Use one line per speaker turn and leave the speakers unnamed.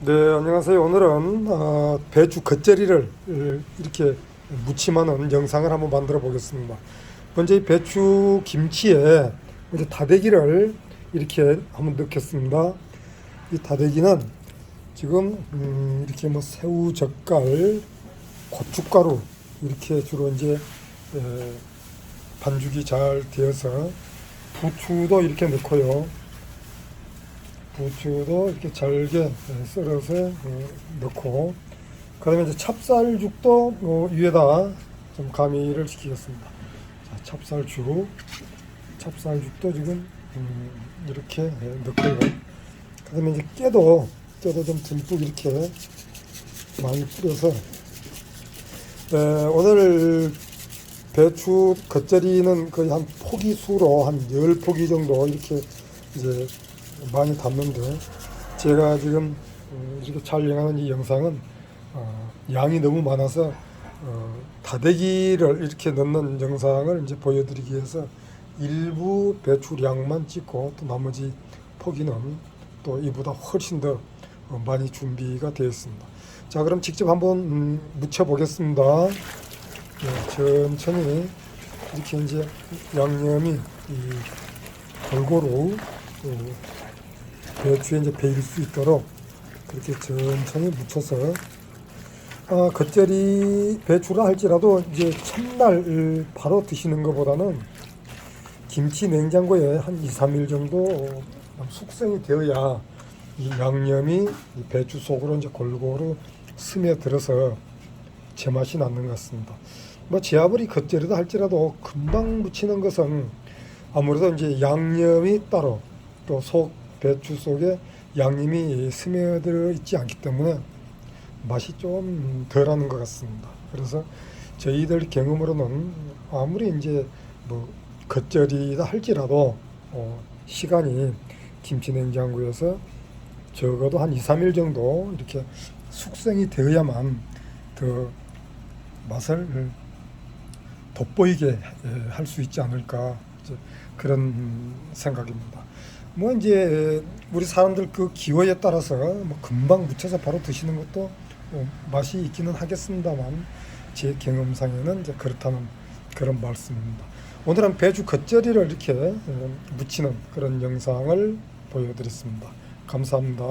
네, 안녕하세요. 오늘은 어, 배추 겉절이를 이렇게 무침하는 영상을 한번 만들어 보겠습니다. 먼저 이 배추 김치에 먼저 다대기를 이렇게 한번 넣겠습니다. 이 다대기는 지금 음, 이렇게 뭐 새우 젓갈, 고춧가루 이렇게 주로 이제 에, 반죽이 잘 되어서 부추도 이렇게 넣고요. 부추도 이렇게 잘게 예, 썰어서 어, 넣고 그다음에 이제 찹쌀죽도 어, 위에다 좀 가미를 시키겠습니다. 자, 찹쌀죽, 찹쌀죽도 지금 음, 이렇게 예, 넣고요. 그다음에 이제 깨도 깨도 좀 듬뿍 이렇게 많이 뿌려서 에, 오늘 배추 겉절이는 거의 한 포기 수로 한 10포기 정도 이렇게 이제 많이 담는데 제가 지금 어, 이렇게 촬영하는 이 영상은 어, 양이 너무 많아서 어, 다대기를 이렇게 넣는 영상을 이제 보여드리기 위해서 일부 배추량만 찍고 또 나머지 포기는 또 이보다 훨씬 더 어, 많이 준비가 되어 있습니다. 자 그럼 직접 한번 음, 묻혀 보겠습니다. 네, 천천히 이렇게 이제 양념이 이 골고루 어, 배추에 이제 배일 수 있도록 그렇게 천천히 묻혀서 아, 겉절이 배추라 할지라도 이제 첫날 바로 드시는 것보다는 김치 냉장고에 한 2, 3일 정도 숙성이 되어야 이 양념이 이 배추 속으로 이제 골고루 스며들어서 제맛이 나는 것 같습니다. 뭐 제아버리 겉절이다 할지라도 금방 무치는 것은 아무래도 이제 양념이 따로 또속 배추 속에 양념이 스며들어 있지 않기 때문에 맛이 좀 덜하는 것 같습니다. 그래서 저희들 경험으로는 아무리 이제 뭐 겉절이다 할지라도 어 시간이 김치 냉장고에서 적어도 한 2, 3일 정도 이렇게 숙성이 되어야만 더 맛을 돋보이게 할 수 있지 않을까 그런 생각입니다. 뭐 이제 우리 사람들 그 기호에 따라서 뭐 금방 묻혀서 바로 드시는 것도 어, 맛이 있기는 하겠습니다만 제 경험상에는 이제 그렇다는 그런 말씀입니다. 오늘은 배주 겉절이를 이렇게 어, 무치는 그런 영상을 보여드렸습니다. 감사합니다.